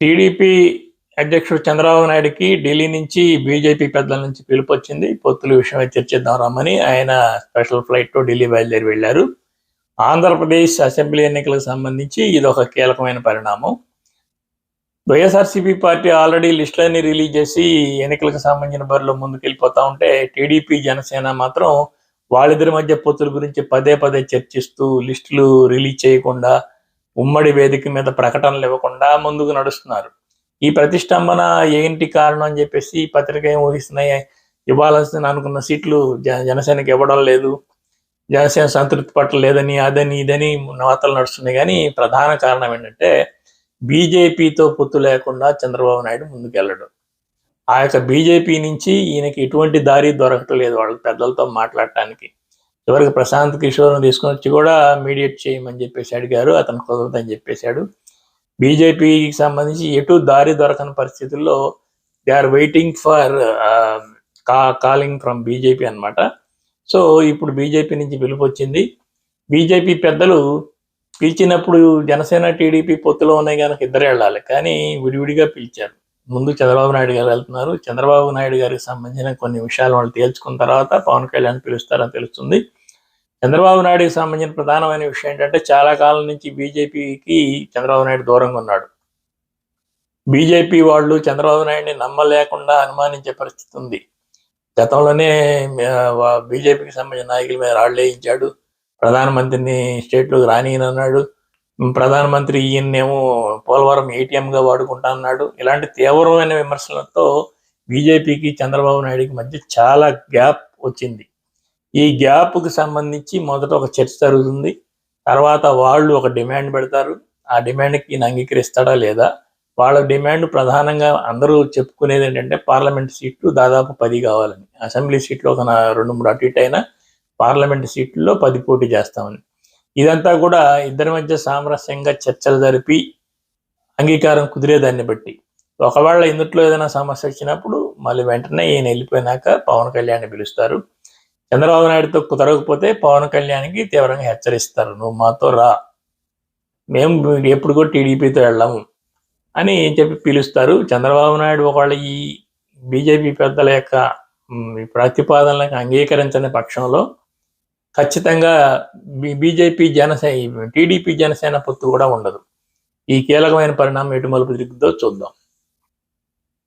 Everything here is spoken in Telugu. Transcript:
టీడీపీ అధ్యక్షుడు చంద్రబాబు నాయుడుకి ఢిల్లీ నుంచి బీజేపీ పెద్దల నుంచి పిలుపు వచ్చింది పొత్తుల విషయమై చర్చిద్దాం రమ్మని ఆయన స్పెషల్ ఫ్లైట్తో ఢిల్లీ బయలుదేరి వెళ్ళారు. ఆంధ్రప్రదేశ్ అసెంబ్లీ ఎన్నికలకు సంబంధించి ఇది ఒక కీలకమైన పరిణామం. వైఎస్ఆర్సీపీ పార్టీ ఆల్రెడీ లిస్టులన్నీ రిలీజ్ చేసి ఎన్నికలకు సంబంధించిన బరిలో ముందుకు వెళ్ళిపోతా ఉంటే టీడీపీ జనసేన మాత్రం వాళ్ళిద్దరి మధ్య పొత్తుల గురించి పదే పదే చర్చిస్తూ లిస్టులు రిలీజ్ చేయకుండా ఉమ్మడి వేదిక మీద ప్రకటనలు ఇవ్వకుండా ముందుకు నడుస్తున్నారు. ఈ ప్రతిష్టంభన ఏంటి కారణం అని చెప్పేసి పత్రిక ఏం ఊహిస్తున్నాయి? ఇవ్వాల్సిన అనుకున్న సీట్లు జ- జనసేనకి ఇవ్వడం లేదు. జనసేన సంతృప్తి పట్ల లేదని అదని ఇదని వార్తలు నడుస్తున్నాయి. కానీ ప్రధాన కారణం ఏంటంటే బీజేపీతో పొత్తు లేకుండా చంద్రబాబు నాయుడు ముందుకు వెళ్ళడం ఆ యొక్క బీజేపీ నుంచి ఈయనకి ఎటువంటి దారి దొరకట్లేదు వాళ్ళ పెద్దలతో మాట్లాడటానికి. చివరికి ప్రశాంత్ కిషోర్ను తీసుకొని వచ్చి కూడా మీడియేట్ చేయమని చెప్పేసి అడిగారు. అతను కుదరదని చెప్పేశాడు. బీజేపీకి సంబంధించి ఎటు దారి దొరకని పరిస్థితుల్లో they are waiting for calling from BJP అన్నమాట. సో ఇప్పుడు బీజేపీ నుంచి పిలుపు వచ్చింది. బీజేపీ పెద్దలు పిలిచినప్పుడు జనసేన టీడీపీ పొత్తులో ఉన్నాయి కనుక ఇద్దరు వెళ్ళాలి. కానీ విడివిడిగా పిలిచారు. ముందు చంద్రబాబు నాయుడు గారు వెళ్తున్నారు. చంద్రబాబు నాయుడు గారికి సంబంధించిన కొన్ని విషయాలు వాళ్ళు తేల్చుకున్న తర్వాత పవన్ కళ్యాణ్ పిలుస్తారని తెలుస్తుంది. చంద్రబాబు నాయుడుకి సంబంధించిన ప్రధానమైన విషయం ఏంటంటే చాలా కాలం నుంచి బీజేపీకి చంద్రబాబు నాయుడు దూరంగా ఉన్నాడు. బీజేపీ వాళ్ళు చంద్రబాబు నాయుడిని నమ్మలేకుండా అనుమానించే పరిస్థితి ఉంది. గతంలోనే బీజేపీకి సంబంధించిన నాయకుల మీద రాళ్ళు వేయించాడు. ప్రధానమంత్రిని స్టేట్లోకి రానియనన్నాడు. ప్రధానమంత్రి ఈయన్నేమో పోలవరం ఏటీఎంగా గా వాడుకుంటా అన్నాడు. ఇలాంటి తీవ్రమైన విమర్శలతో బీజేపీకి చంద్రబాబు నాయుడికి మధ్య చాలా గ్యాప్ వచ్చింది. ఈ గ్యాప్కి సంబంధించి మొదట ఒక చర్చ జరుగుతుంది. తర్వాత వాళ్ళు ఒక డిమాండ్ పెడతారు. ఆ డిమాండ్కి ఈయన అంగీకరిస్తాడా లేదా? వాళ్ళ డిమాండ్ ప్రధానంగా అందరూ చెప్పుకునేది ఏంటంటే పార్లమెంట్ సీట్లు దాదాపు పది కావాలని. అసెంబ్లీ సీట్లు ఒక రెండు మూడు అటు ఇటు అయినా పార్లమెంట్ సీట్లలో పది పోటీ చేస్తామని. ఇదంతా కూడా ఇద్దరి మధ్య సామరస్యంగా చర్చలు జరిపి అంగీకారం కుదిరేదాన్ని బట్టి. ఒకవేళ ఇందుట్లో ఏదైనా సమస్య వచ్చినప్పుడు మళ్ళీ వెంటనే ఈయన వెళ్ళిపోయినాక పవన్ కళ్యాణ్ పిలుస్తారు. చంద్రబాబు నాయుడుతో కుదరకపోతే పవన్ కళ్యాణ్కి తీవ్రంగా హెచ్చరిస్తారు. నువ్వు మాతో రా. మేము ఎప్పుడు కూడా టీడీపీతో వెళ్ళాము అని చెప్పి పిలుస్తారు. చంద్రబాబు నాయుడు ఒకవేళ ఈ బీజేపీ పెద్దల యొక్క ప్రతిపాదనలకు అంగీకరించని పక్షంలో ఖచ్చితంగా బీజేపీ జనసేన టీడీపీ జనసేన పొత్తు కూడా ఉండదు. ఈ కీలకమైన పరిణామం ఎటు మలుపు తిరుగుతుందో చూద్దాం.